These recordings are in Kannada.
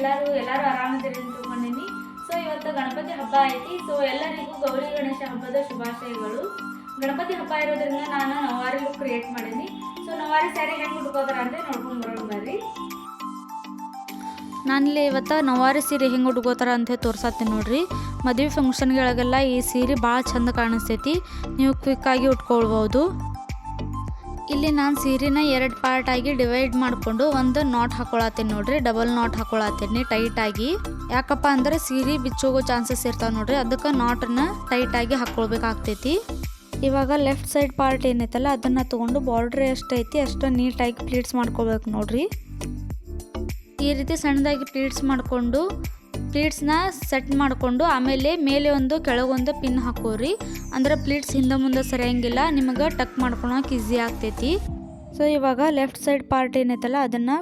ಎಲ್ಲರೂ ಎಲ್ಲರೂ ಆರಾಮದಲ್ಲಿ ಅಂತ ಸೊ ಇವತ್ತು ಗಣಪತಿ ಹಬ್ಬ ಐತಿ. ಸೊ ಎಲ್ಲರಿಗೂ ಗೌರಿ ಗಣೇಶ ಹಬ್ಬದ ಶುಭಾಶಯಗಳು. ಗಣಪತಿ ಹಬ್ಬ ಇರೋದ್ರಿಂದ ನಾನು ನವಾರಿ ಲುಕ್ ಕ್ರಿಯೇಟ್ ಮಾಡೀನಿ. ಸೊ ನವಾರಿ ಸ್ಯಾರಿ ಹೆಂಗೆ ಹುಡ್ಕೋದ್ರ ಅಂತ ನೋಡ್ಕೊಂಡು ಬರೋಣ ಬರ್ರಿ. ನಾನಿಲ್ಲಿ ಇವತ್ತು ನವಾರಿ ಸೀರೆ ಹೆಂಗೆ ಉಟ್ಕೋತಾರ ಅಂತ ತೋರ್ಸತ್ತೀನಿ ನೋಡ್ರಿ. ಮದುವೆ ಫಂಕ್ಷನ್ಗಳಿಗೆಲ್ಲ ಈ ಸೀರೆ ಭಾಳ ಚಂದ ಕಾಣಿಸ್ತೈತಿ. ನೀವು ಕ್ವಿಕ್ಕಾಗಿ ಉಟ್ಕೊಳ್ಬೋದು. ಇಲ್ಲಿ ನಾನು ಸೀರೆನ ಎರಡು ಪಾರ್ಟಾಗಿ ಡಿವೈಡ್ ಮಾಡಿಕೊಂಡು ಒಂದು ನಾಟ್ ಹಾಕೊಳತ್ತೀನಿ ನೋಡ್ರಿ. ಡಬಲ್ ನಾಟ್ ಹಾಕೊಳತ್ತೀನಿ ಟೈಟಾಗಿ ಯಾಕಪ್ಪ ಅಂದ್ರೆ ಸೀರೆ ಬಿಚ್ಚೋಗೋ ಚಾನ್ಸಸ್ ಇರ್ತಾವ ನೋಡ್ರಿ. ಅದಕ್ಕೆ ನಾಟನ್ನ ಟೈಟಾಗಿ ಹಾಕ್ಕೊಳ್ಬೇಕಾಗ್ತೈತಿ ಇವಾಗ ಲೆಫ್ಟ್ ಸೈಡ್ ಪಾರ್ಟ್ ಏನೈತಲ್ಲ, ಅದನ್ನು ತೊಗೊಂಡು ಬಾರ್ಡ್ರ್ ಎಷ್ಟೈತಿ ಅಷ್ಟು ನೀಟಾಗಿ ಪ್ಲೀಟ್ಸ್ ಮಾಡ್ಕೊಳ್ಬೇಕು ನೋಡ್ರಿ. ಈ ರೀತಿ ಸಣ್ಣದಾಗಿ ಪ್ಲೀಟ್ಸ್ ಮಾಡಿಕೊಂಡು ಪ್ಲೀಟ್ಸ್ನ ಸೆಟ್ ಮಾಡಿಕೊಂಡು ಆಮೇಲೆ ಮೇಲೆ ಒಂದು ಕೆಳಗೊಂದು ಪಿನ್ ಹಾಕೋರಿ. ಅಂದ್ರೆ ಪ್ಲೀಟ್ಸ್ ಹಿಂದೆ ಮುಂದೆ ಸರಿಯಂಗಿಲ್ಲ, ನಿಮಗೆ ಟಕ್ ಮಾಡ್ಕೊಳಕ್ಕೆ ಈಸಿ ಆಗ್ತೈತಿ. ಸೊ ಇವಾಗ ಲೆಫ್ಟ್ ಸೈಡ್ ಪಾರ್ಟ್ ಏನೈತಲ್ಲ, ಅದನ್ನು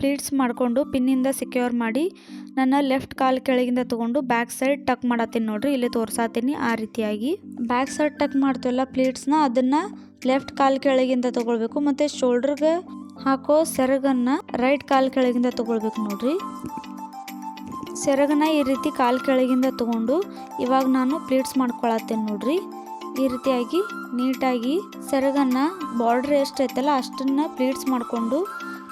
ಪ್ಲೀಟ್ಸ್ ಮಾಡಿಕೊಂಡು ಪಿನ್ನಿಂದ ಸೆಕ್ಯೂರ್ ಮಾಡಿ, ನನ್ನ ಲೆಫ್ಟ್ ಕಾಲ್ ಕೆಳಗಿಂದ ತೊಗೊಂಡು ಬ್ಯಾಕ್ ಸೈಡ್ ಟಕ್ ಮಾಡತ್ತೀನಿ ನೋಡ್ರಿ, ಇಲ್ಲಿ ತೋರ್ಸಾತೀನಿ ಆ ರೀತಿಯಾಗಿ. ಬ್ಯಾಕ್ ಸೈಡ್ ಟಕ್ ಮಾಡ್ತೀವಲ್ಲ ಪ್ಲೀಟ್ಸ್ನ, ಅದನ್ನು ಲೆಫ್ಟ್ ಕಾಲ್ ಕೆಳಗಿಂದ ತೊಗೊಳ್ಬೇಕು, ಮತ್ತು ಶೋಲ್ಡ್ರಿಗೆ ಹಾಕೋ ಸೆರಗನ್ನು ರೈಟ್ ಕಾಲ್ ಕೆಳಗಿಂದ ತೊಗೊಳ್ಬೇಕು ನೋಡ್ರಿ. ಸೆರಗನ್ನ ಈ ರೀತಿ ಕಾಲು ಕೆಳಗಿಂದ ತೊಗೊಂಡು ಇವಾಗ ನಾನು ಪ್ಲೀಟ್ಸ್ ಮಾಡ್ಕೊಳತ್ತೇನೆ ನೋಡ್ರಿ. ಈ ರೀತಿಯಾಗಿ ನೀಟಾಗಿ ಸೆರಗನ್ನ ಬಾರ್ಡ್ರ್ ಎಷ್ಟೈತಲ್ಲ ಅಷ್ಟನ್ನು ಪ್ಲೀಟ್ಸ್ ಮಾಡಿಕೊಂಡು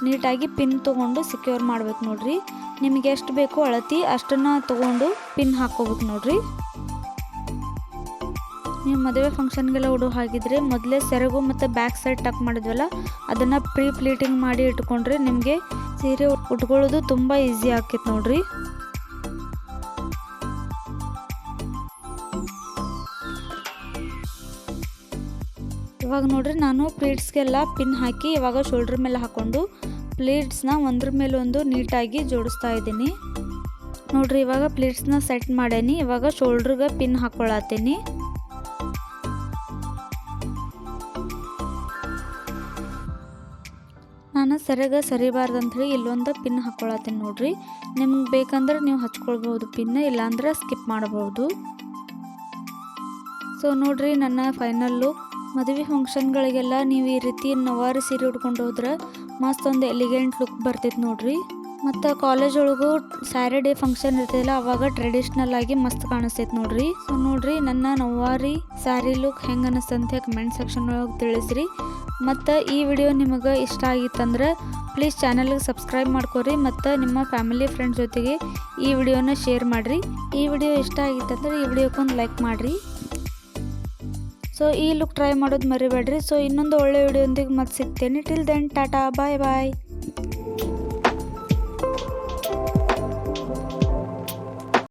ನೀಟಾಗಿ ಪಿನ್ ತೊಗೊಂಡು ಸೆಕ್ಯೂರ್ ಮಾಡ್ಬೇಕು ನೋಡ್ರಿ. ನಿಮಗೆ ಎಷ್ಟು ಬೇಕೋ ಅಳತಿ ಅಷ್ಟನ್ನು ತೊಗೊಂಡು ಪಿನ್ ಹಾಕೋಬೇಕು ನೋಡ್ರಿ. ನೀವು ಮದುವೆ ಫಂಕ್ಷನ್ಗೆಲ್ಲ ಉಡೋ ಹಾಗಿದ್ರೆ ಮೊದಲೇ ಸೆರಗು ಮತ್ತು ಬ್ಯಾಕ್ ಸೈಡ್ ಟಕ್ ಮಾಡಿದ್ವಲ್ಲ, ಅದನ್ನು ಪ್ರೀ ಪ್ಲೀಟಿಂಗ್ ಮಾಡಿ ಇಟ್ಕೊಂಡ್ರೆ ನಿಮಗೆ ಸೀರೆ ಉಟ್ಕೊಳ್ಳೋದು ತುಂಬ ಈಸಿ ಆಕೈತೆ ನೋಡ್ರಿ. ಇವಾಗ ನೋಡ್ರಿ ನಾನು ಪ್ಲೀಟ್ಸ್ಗೆಲ್ಲ ಪಿನ್ ಹಾಕಿ ಇವಾಗ ಶೋಲ್ಡ್ರ್ ಮೇಲೆ ಹಾಕೊಂಡು ಪ್ಲೀಟ್ಸ್ನ ಒಂದ್ರ ಮೇಲೆ ಒಂದು ನೀಟಾಗಿ ಜೋಡಿಸ್ತಾ ಇದ್ದೀನಿ. ನೋಡ್ರಿ ಇವಾಗ ಪ್ಲೀಟ್ಸ್ನ ಸೆಟ್ ಮಾಡೇನಿ. ಇವಾಗ ಶೋಲ್ಡ್ರಿಗೆ ಪಿನ್ ಹಾಕ್ಕೊಳತ್ತೀನಿ ನಾನು ಸರಿಯಾಗ ಸರಿಬಾರ್ದು ಅಂಥೇಳಿ ಇಲ್ಲೊಂದು ಪಿನ್ ಹಾಕ್ಕೊಳತ್ತೀನಿ ನೋಡ್ರಿ. ನಿಮ್ಗೆ ಬೇಕಂದ್ರೆ ನೀವು ಹಚ್ಕೊಳ್ಬೋದು ಪಿನ್, ಇಲ್ಲಾಂದ್ರೆ ಸ್ಕಿಪ್ ಮಾಡ್ಬೋದು ಸೊ ನೋಡ್ರಿ ನನ್ನ ಫೈನಲ್ ಲುಕ್ ಮದುವೆ ಫಂಕ್ಷನ್ಗಳಿಗೆಲ್ಲ ನೀವು ಈ ರೀತಿ ನವಾರಿ ಸೀರೆ ಉಟ್ಕೊಂಡು ಹೋದ್ರೆ ಮಸ್ತ್ ಒಂದು ಎಲಿಗೆಂಟ್ ಲುಕ್ ಬರ್ತೈತೆ ನೋಡ್ರಿ. ಮತ್ತು ಕಾಲೇಜ್ ಒಳಗೂ ಸ್ಯಾಟರ್ಡೇ ಫಂಕ್ಷನ್ ಇರ್ತೈತಲ್ಲ, ಅವಾಗ ಟ್ರೆಡಿಷ್ನಲ್ ಆಗಿ ಮಸ್ತ್ ಕಾಣಿಸ್ತೈತೆ ನೋಡ್ರಿ. ಸೊ ನೋಡ್ರಿ, ನನ್ನ ನವಾರಿ ಸ್ಯಾರಿ ಲುಕ್ ಹೆಂಗೆ ಅನ್ನಿಸ್ತಂತೆ ಕಮೆಂಟ್ ಸೆಕ್ಷನ್ ಒಳಗೆ ತಿಳಿಸ್ರಿ. ಮತ್ತು ಈ ವಿಡಿಯೋ ನಿಮಗೆ ಇಷ್ಟ ಆಗಿತ್ತಂದ್ರೆ ಪ್ಲೀಸ್ ಚಾನಲ್ಗೆ ಸಬ್ಸ್ಕ್ರೈಬ್ ಮಾಡ್ಕೊರಿ, ಮತ್ತು ನಿಮ್ಮ ಫ್ಯಾಮಿಲಿ ಫ್ರೆಂಡ್ಸ್ ಜೊತೆಗೆ ಈ ವಿಡಿಯೋನ ಶೇರ್ ಮಾಡಿರಿ. ಈ ವಿಡಿಯೋ ಇಷ್ಟ ಆಗಿತ್ತಂದ್ರೆ ಈ ವಿಡಿಯೋಕ್ಕೊಂದು ಲೈಕ್ ಮಾಡಿರಿ. ಸೊ ಈ ಲುಕ್ ಟ್ರೈ ಮಾಡೋದು ಮರಿಬೇಡ್ರಿ. ಸೊ ಇನ್ನೊಂದು ಒಳ್ಳೆ ವಿಡಿಯೋದಿಗೆ ಮತ್ತೆ ಸಿಗ್ತೇನೆ. Till then tata bye bye